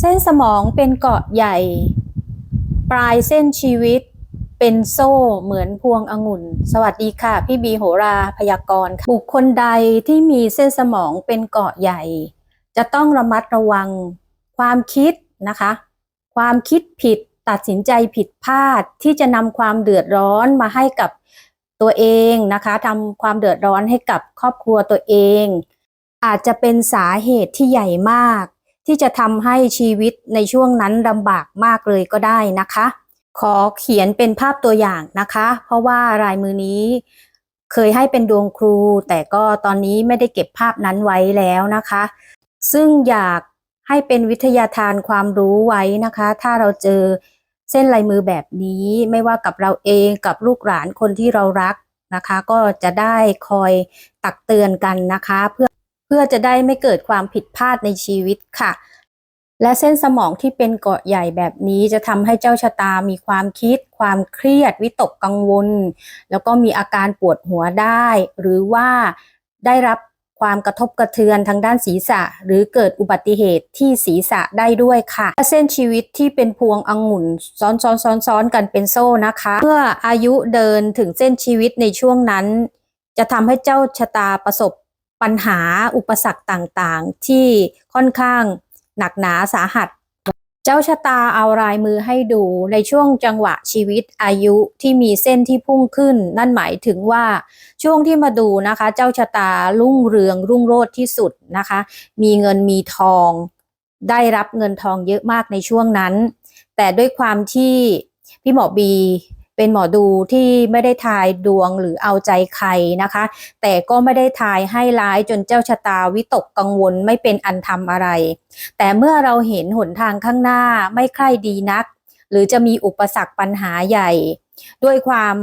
เส้นสมองเป็นเกาะใหญ่ ปลายเส้นชีวิตเป็นโซ่เหมือนพวงองุ่น สวัสดีค่ะ พี่บีโหราพยากรณ์บุคคลใดที่มีเส้นสมองเป็นเกาะใหญ่ จะต้องระมัดระวังความคิดนะคะ ความคิดผิดตัดสินใจผิดพลาดที่จะนำความเดือดร้อนมาให้กับตัวเองนะคะทำความเดือดร้อนให้กับครอบครัวตัวเอง อาจจะเป็นสาเหตุที่ใหญ่มาก ที่จะทำให้ชีวิตในช่วงนั้นลำบากมากเลยก็ได้นะคะ ขอเขียนเป็นภาพตัวอย่างนะคะ เพราะว่าลายมือนี้เคยให้เป็นดวงครู แต่ก็ตอนนี้ไม่ได้เก็บภาพนั้นไว้แล้วนะคะ ซึ่งอยากให้เป็นวิทยาทานความรู้ไว้นะคะ ถ้าเราเจอเส้นลายมือแบบนี้ไม่ว่ากับเราเองกับลูกหลานคนที่เรารักนะคะ ก็จะได้คอยตักเตือนกันนะคะเพื่อ พื่อจะได้ไม่เกิดความผิดพลาดในชีวิตค่ะ และเส้นสมองที่เป็นเกาะใหญ่แบบนี้จะทำให้เจ้าชะตามีความคิด ความเครียด วิตกกังวล แล้วก็มีอาการปวดหัวได้ หรือว่าได้รับความกระทบกระเทือนทางด้านศีรษะ หรือเกิดอุบัติเหตุที่ศีรษะได้ด้วยค่ะ เส้นชีวิตที่เป็นพวงองุ่นซ้อนซ้อนซ้อนซ้อนกันเป็นโซ่นะคะ เมื่ออายุเดินถึงเส้นชีวิตในช่วงนั้น จะทำให้เจ้าชะตาประสบ ปัญหาอุปสรรคต่างๆ ที่ค่อนข้างหนักหนาสาหัส เจ้าชะตาเอาลายมือให้ดูในช่วงจังหวะชีวิตอายุที่มีเส้นที่พุ่งขึ้น นั่นหมายถึงว่าช่วงที่มาดูนะคะ เจ้าชะตารุ่งเรืองรุ่งโรจน์ที่สุดนะคะ มีเงินมีทอง ได้รับเงินทองเยอะมากในช่วงนั้น แต่ด้วยความที่พี่หมอบี เป็นหมอดูที่ไม่ได้ทายดวงหรือเอาใจใครนะคะ แต่ก็ไม่ได้ทายให้ร้ายจนเจ้าชะตาวิตกกังวลไม่เป็นอันทำอะไร แต่เมื่อเราเห็นหนทางข้างหน้าไม่ใคร่ดีนัก หรือจะมีอุปสรรคปัญหาใหญ่ ด้วยความ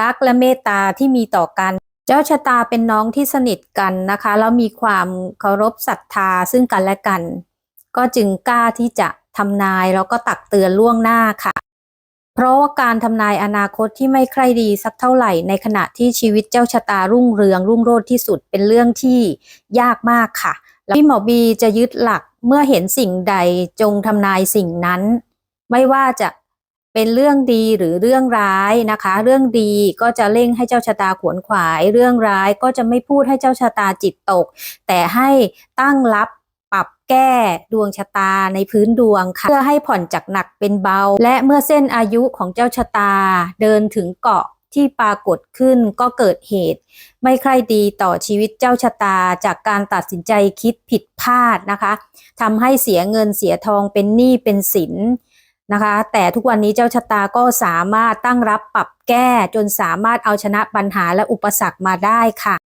รักและเมตตาที่มีต่อกันเจ้าชะตาเป็นน้องที่สนิทกันนะคะ แล้วมีความเคารพศรัทธาซึ่งกันและกัน ก็จึงกล้าที่จะทำนายแล้วก็ตักเตือนล่วงหน้าค่ะ เพราะว่าการทำนายอนาคตที่ไม่ใคร่ดีสักเท่าไหร่ในขณะที่ชีวิตเจ้าชะตารุ่งเรือง รุ่งโรจน์ที่สุดเป็นเรื่องที่ยากมากค่ะ แล้วพี่หมอบีจะยึดหลักเมื่อเห็นสิ่งใดจงทำนายสิ่งนั้น ไม่ว่าจะเป็นเรื่องดีหรือเรื่องร้ายนะคะ เรื่องดีก็จะเร่งให้เจ้าชะตาขวนขวาย เรื่องร้ายก็จะไม่พูดให้เจ้าชะตาจิตตก แต่ให้ตั้งรับ ปรับแก้ดวงชะตาในพื้นดวงค่ะเพื่อให้ผ่อนจากหนักเป็นเบา และเมื่อเส้นอายุของเจ้าชะตา เดินถึงเกาะที่ปรากฏขึ้นก็เกิดเหตุ ไม่ใครดีต่อชีวิตเจ้าชะตาจากการตัดสินใจคิดผิดพลาดนะคะทำให้เสียเงินเสียทองเป็นหนี้เป็นสินนะคะ แต่ทุกวันนี้เจ้าชะตาก็สามารถตั้งรับปรับแก้จนสามารถเอาชนะปัญหาและอุปสรรคมาได้ค่ะ